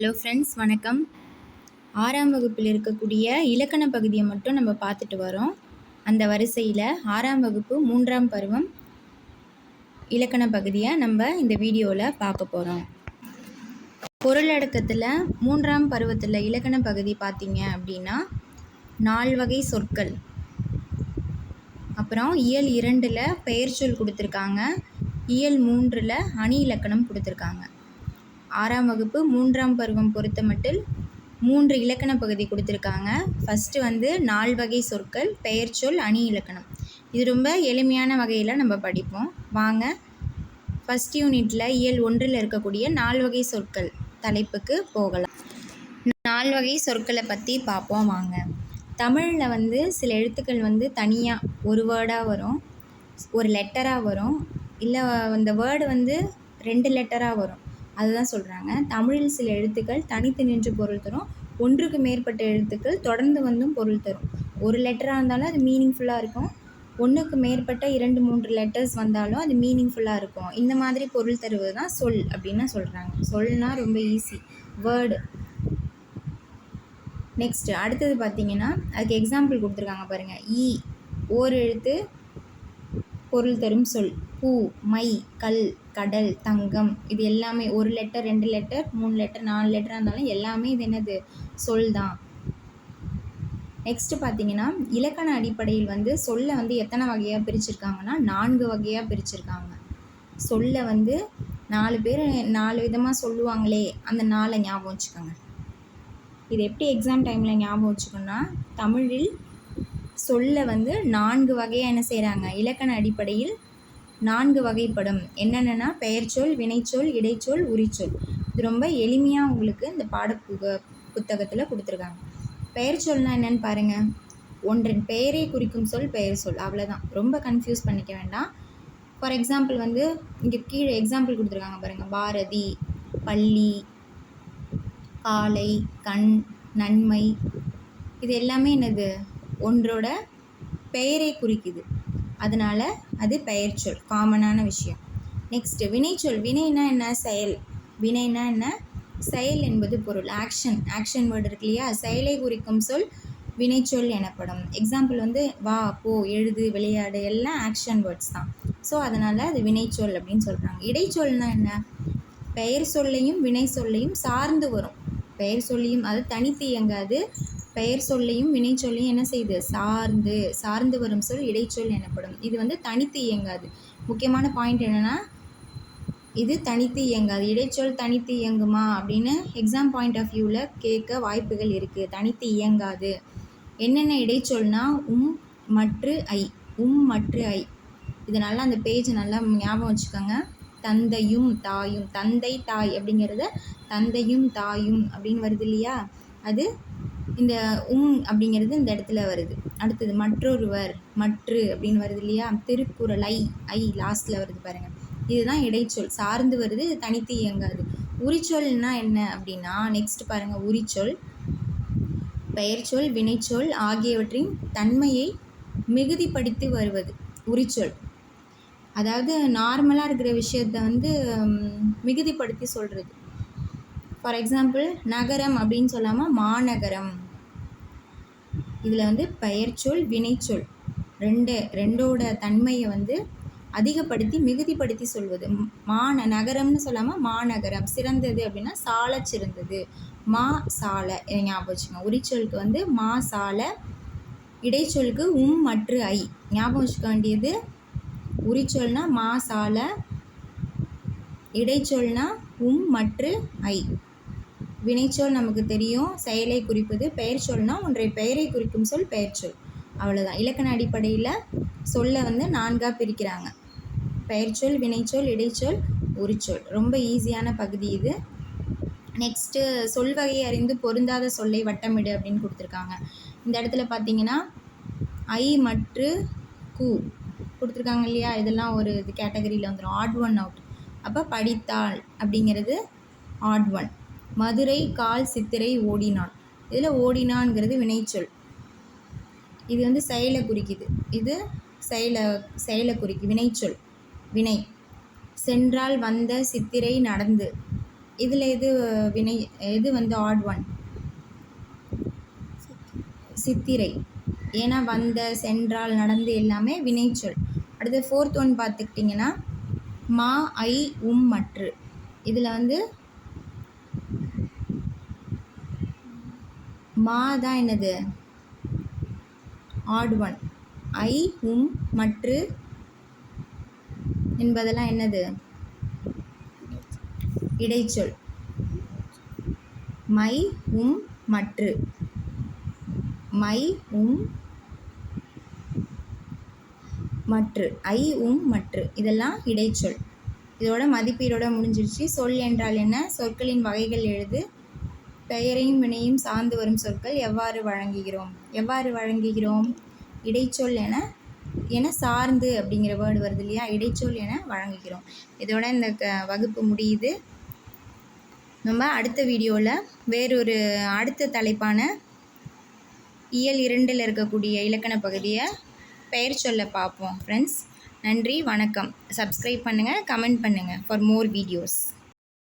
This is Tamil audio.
ஹலோ ஃப்ரெண்ட்ஸ் வணக்கம். ஆறாம் வகுப்பில் இருக்கக்கூடிய இலக்கண பகுதியை மட்டும் நம்ம பார்த்துட்டு வரோம். அந்த வரிசையில் ஆறாம் வகுப்பு மூன்றாம் பருவம் இலக்கண பகுதியை நம்ம இந்த வீடியோவில் பார்க்க போகிறோம் பொருளடக்கத்தில் மூன்றாம் பருவத்தில் இலக்கண பகுதி பார்த்தீங்க அப்படின்னா நால்வகை சொற்கள். அப்புறம் இயல் இரண்டில் பெயர்ச்சொல் கொடுத்துருக்காங்க. இயல் மூன்றில் அணி இலக்கணம் கொடுத்துருக்காங்க. ஆறாம் வகுப்பு மூன்றாம் பருவம் பொறுத்தமட்டில் மூன்று இலக்கண பகுதி கொடுத்துருக்காங்க. ஃபஸ்ட்டு வந்து நால் வகை சொற்கள் பெயர்ச்சொல் அணி இலக்கணம். இது ரொம்ப எளிமையான வகையில் நம்ம படிப்போம். வாங்க. ஃபஸ்ட் யூனிட்டில் இயல் ஒன்றில் இருக்கக்கூடிய நால் வகை சொற்கள் தலைப்புக்கு போகலாம். நால் வகை சொற்களை பற்றி பார்ப்போம் வாங்க. தமிழில் வந்து சில எழுத்துக்கள் வந்து தனியாக ஒரு வேர்டாக வரும் ஒரு லெட்டராக வரும். இல்லை அந்த வேர்டு வந்து ரெண்டு லெட்டராக வரும். அதுதான் சொல்கிறாங்க தமிழில் சில எழுத்துக்கள் தனித்து நின்று பொருள் தரும். ஒன்றுக்கு மேற்பட்ட எழுத்துக்கள் தொடர்ந்து வந்தும் பொருள் தரும். ஒரு லெட்டராக இருந்தாலும் அது மீனிங்ஃபுல்லாக இருக்கும். ஒன்றுக்கு மேற்பட்ட இரண்டு மூன்று லெட்டர்ஸ் வந்தாலும் அது மீனிங்ஃபுல்லாக இருக்கும். இந்த மாதிரி பொருள் தருவது தான் சொல் அப்படின்னு சொல்கிறாங்க சொல்னால் ரொம்ப ஈஸி வேர்டு நெக்ஸ்ட்டு அடுத்தது பார்த்தீங்கன்னா அதுக்கு எக்ஸாம்பிள் கொடுத்துருக்காங்க பாருங்கள் ஈ e. ஓர் எழுத்து பொருள் தரும் சொல். பூ மை கல் கடல் தங்கம் இது எல்லாமே ஒரு லெட்டர் ரெண்டு லெட்டர் மூணு லெட்டர் நாலு லெட்டராக இருந்தாலும் எல்லாமே இது என்னது? சொல் தான். நெக்ஸ்ட்டு பார்த்தீங்கன்னா இலக்கண அடிப்படையில் வந்து சொல்லை வந்து எத்தனை வகையாக பிரிச்சிருக்காங்கன்னா நான்கு வகையாக பிரிச்சிருக்காங்க. சொல்லை வந்து நாலு பேர் நாலு விதமாக சொல்லுவாங்களே அந்த நாளை ஞாபகம் வச்சுக்கோங்க. இது எப்படி எக்ஸாம் டைமில் ஞாபகம் வச்சுக்கோன்னா தமிழில் சொல்ல வந்து நான்கு வகையாக என்ன செய்கிறாங்க இலக்கண அடிப்படையில் நான்கு வகைப்படும். என்னென்னா பெயர்ச்சொல் வினைச்சொல் இடைச்சொல் உரிச்சொல். இது ரொம்ப எளிமையாக உங்களுக்கு இந்த பாட புக புத்தகத்தில் கொடுத்துருக்காங்க. பெயர்ச்சொல்னால் என்னென்னு பாருங்கள் ஒன்றின் பெயரை குறிக்கும் சொல் பெயர் சொல். அவ்வளோதான் ரொம்ப கன்ஃபியூஸ் பண்ணிக்க வேண்டாம். ஃபார் எக்ஸாம்பிள் வந்து இங்கே கீழே எக்ஸாம்பிள் கொடுத்துருக்காங்க பாருங்கள் பாரதி பள்ளி காலை கண் நன்மை. இது எல்லாமே என்னது? ஒன்றோட பெயரை குறிக்குது. அதனால் அது பெயர்ச்சொல் காமனான விஷயம். நெக்ஸ்ட்டு வினைச்சொல் வினைனா என்ன? செயல். வினைனா என்ன? செயல் என்பது பொருள். ஆக்ஷன் ஆக்ஷன் வேர்டு இருக்கு இல்லையா? செயலை குறிக்கும் சொல் வினைச்சொல் எனப்படும். எக்ஸாம்பிள் வந்து வா போ எழுது விளையாடு எல்லாம் ஆக்ஷன் வேர்ட்ஸ் தான். ஸோ அதனால் அது வினைச்சொல் அப்படின்னு சொல்கிறாங்க இடைச்சொல்னா என்ன? பெயர் சொல்லையும் வினை சொல்லையும் சார்ந்து வரும். பெயர் சொல்லியும் அது தனித்து இயங்காது. பெயர் சொல்லையும் வினை சொல்லையும் என்ன செய்யுது சார்ந்து சார்ந்து வரும் சொல் இடைச்சொல் எனப்படும். இது வந்து தனித்து இயங்காது. முக்கியமான பாயிண்ட் என்னென்னா இது தனித்து இயங்காது. இடைச்சொல் தனித்து இயங்குமா அப்படின்னு எக்ஸாம் பாயிண்ட் ஆஃப் வியூவில் கேட்க வாய்ப்புகள் இருக்குது தனித்து இயங்காது. என்னென்ன இடைச்சொல்னா உம் மற்று ஐ. உம் மற்று ஐ. இது நல்லா அந்த பேஜ் நல்லா ஞாபகம் வச்சுக்கோங்க. தந்தையும் தாயும். தந்தை தாய் அப்படிங்கிறத தந்தையும் தாயும் அப்படின்னு வருது இல்லையா? அது இந்த உம் அப்படிங்கிறது இந்த இடத்துல வருது. அடுத்தது மற்றொருவர் மற்று அப்படின்னு வருது இல்லையா? திருக்குறள் ஐ ஐ லாஸ்ட்டில் வருது பாருங்கள் இதுதான் இடைச்சொல். சார்ந்து வருது தனித்து இயங்காது. உரிச்சொல்னா என்ன அப்படின்னா நெக்ஸ்ட் பாருங்கள் உரிச்சொல். பெயர்ச்சொல் வினைச்சொல் ஆகியவற்றின் தன்மையை மிகுதிப்படுத்தி வருவது. உரிச்சொல். அதாவது நார்மலாக இருக்கிற விஷயத்த வந்து மிகுதிப்படுத்தி சொல்கிறது ஃபார் எக்ஸாம்பிள் நகரம் அப்படின்னு சொல்லாமல் மாநகரம். இதில் வந்து பெயர்ச்சொல் வினைச்சொல் ரெண்டு ரெண்டோட தன்மையை வந்து அதிகப்படுத்தி மிகுதிப்படுத்தி சொல்வது. மான நகரம்னு சொல்லாமல் மாநகரம் சிறந்தது அப்படின்னா சால சிறந்தது. மா சாலை ஞாபகம் வச்சுக்கோங்க. உரிச்சொலுக்கு வந்து மா சாலை இடைச்சொலுக்கு உம் மற்று ஐ. ஞாபகம் வச்சுக்க வேண்டியது உரிச்சொல்னா மா சாலை இடைச்சொல்னா உம் மற்று ஐ. வினைச்சொல் நமக்கு தெரியும் செயலை குறிப்பது பெயர் சொல்னா ஒன்றை பெயரை குறிக்கும் சொல் பெயர் சொல். அவ்வளோதான் இலக்கண அடிப்படையில் சொல்லை வந்து நான்காக பிரிக்கிறாங்க. பெயர்ச்சொல் வினைச்சொல் இடைச்சொல் உரிச்சொல். ரொம்ப ஈஸியான பகுதி இது. நெக்ஸ்ட்டு சொல் வகையை அறிந்து பொருந்தாத சொல்லை வட்டமிடு அப்படின்னு கொடுத்துருக்காங்க. இந்த இடத்துல பார்த்தீங்கன்னா ஐ மற்று கு கொடுத்துருக்காங்க இல்லையா? இதெல்லாம் ஒரு இது கேட்டகரியில் வந்துடும் ஆட் ஒன் அவுட் அப்போ படித்தாள் அப்படிங்கிறது ஆட் ஒன் மதுரை கால் சித்திரை ஓடினான். இதில் ஓடினான்ங்கிறது வினைச்சொல். இது வந்து செயலை குறிக்குது. இது செயலை செயலை குறிக்கு வினைச்சொல். வினை. சென்றால் வந்த சித்திரை நடந்து. இதில் எது வினை எது வந்து ஆட் ஒன் சித்திரை. ஏன்னா வந்த சென்றால் நடந்து எல்லாமே வினைச்சொல். அடுத்து ஃபோர்த் ஒன் பார்த்துக்கிட்டிங்கன்னா மா ஐ உம் மற்று. இதில் வந்து மா தான் என்னது? ஆட் ஒன் ஐ உம் மற்று என்பதெல்லாம் என்னது? இடைச்சொல். மை உம் மற்று. மை உம் மற்று. ஐ உம் மற்று. இதெல்லாம் இடைச்சொல். இதோட மதிப்பீடோட முடிஞ்சிருச்சு. சொல் என்றால் என்ன? சொற்களின் வகைகள் எழுது. பெயரையும் வினையும் சார்ந்து வரும் சொற்கள் எவ்வாறு வழங்குகிறோம்? எவ்வாறு வழங்குகிறோம்? இடைச்சொல் என என சார்ந்து அப்படிங்கிற வேர்டு வருது இல்லையா? இடைச்சொல் என வழங்குகிறோம். இதோட இந்த க வகுப்பு முடியுது. நம்ம அடுத்த வீடியோவில் வேறொரு அடுத்த தலைப்பான இயல் இரண்டில் இருக்கக்கூடிய இலக்கண பகுதியை பெயர் சொல்ல பார்ப்போம் ஃப்ரெண்ட்ஸ் நன்றி வணக்கம். சப்ஸ்கிரைப் பண்ணுங்கள் கமெண்ட் பண்ணுங்கள் ஃபார் மோர் வீடியோஸ்